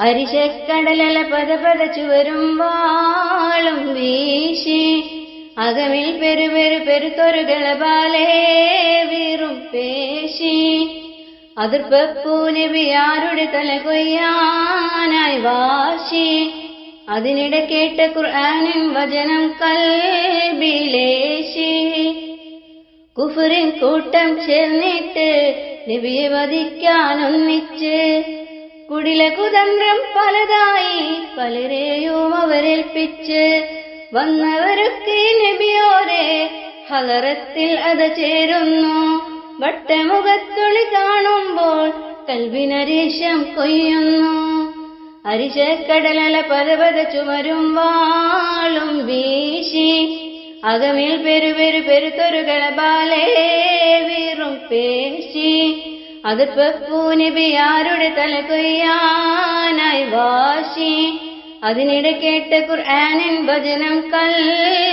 അരിശക്കടലല പത പതച്ചു വരുമ്പാളും വീശി. അകമിൽ പെരുപെരു പെരുത്തൊരുകള ബാലേ വീറും പേശി. അതിർപ്പൂനബിയാരുടെ തല കൊയ്യാനായി വാശി. അതിനിടെ കേട്ട ഖുർആനിൻ വചനം കൽബിലേശി. കുഫറിൻ കൂട്ടം ചേർന്നിട്ട് നബിയെ വധിക്കാനൊന്നിച്ച്. കുടില കുതന്ത്രം പലതായി പലരെയും അവരേൽപ്പിച്ച് വന്നവരൊക്കെ നബിയോരെ ഹലറത്തിൽ അത് ചേരുന്നു. വട്ടമുഖത്തൊളി കാണുമ്പോൾ കൽവിനരീശം കൊയ്യുന്നു. അരിശക്കടലല പരപത ചുമരും വാളും വീശി അകമിൽ പെരുപെരു പെരുത്തൊരു കളബാലേ വീറും പേശി അത് പെപ്പൂനബിയാരുടെ തല കൊയ്യാനായി വാശി? അതിനിടെ കേട്ട ഖുർആനിൻ ഭജനം കൽബിലേശി.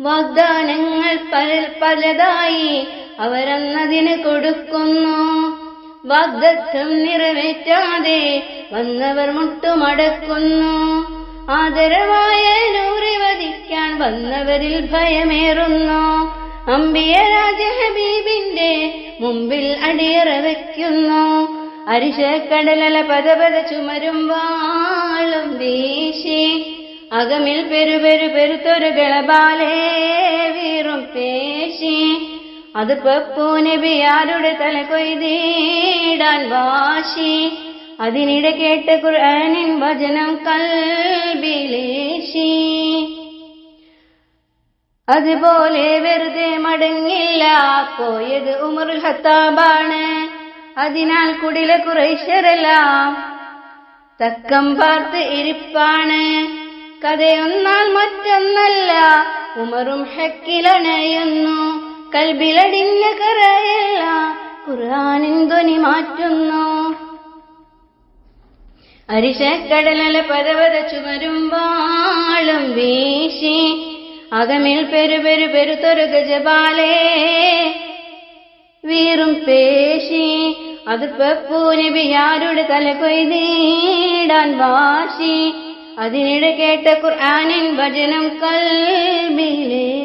വാഗ്ദാനങ്ങൾ പല പലതായി അവരന്നതിന് കൊടുക്കുന്നു. വാഗ്ദത്വം നിറവേറ്റാതെ വന്നവർ മുട്ടുമടക്കുന്നു. ആദരവായ നൂറി വധിക്കാൻ വന്നവരിൽ ഭയമേറുന്നു. അമ്പിയ രാജ ഹബീബിന്റെ മുമ്പിൽ അടിയറ വയ്ക്കുന്നു അരിശക്കടലല പദപത ചുമരും വാളും വീശി. അകമിൽ പെരുപെരു പെരുത്തൊരു ഗളബാലേ വീറും പേശി. അത് പപ്പൂനബിയാരുടെ തല കൊയ്തീടാൻ വാശി. അതിനിടെ കേട്ട ഖുർആനിൻ വചനം കൽബിലേശി അതുപോലെ വെറുതെ മടങ്ങില്ല. പോയത് ഉമറുൽ ഹത്താബാണ് അതിനാൽ കുടില കുറേശ്വരെല്ലാം തക്കം പാർത്ത് ഇരിപ്പാണ്. കഥയൊന്നാൽ മറ്റൊന്നല്ല ഉമറും ഹക്കിലണയുന്നു. കൽബിലടിഞ്ഞ കറയല്ല ഖുർആനിൻ ധ്വനി മാറ്റുന്നു. അരിശക്കടലല പരവത ചുമരും വാളും വീശി അകമിൽ പെരുപെരു പെരുത്തൊരു ഗജപാലേ വീറും പേശി അത് പെപ്പൂനബിയാരുടെ തല കൊയ്തീടാൻ വാശി. അതിനിടെ കേട്ട ഖുർആനിൻ ഭജനം കൽബിലേശി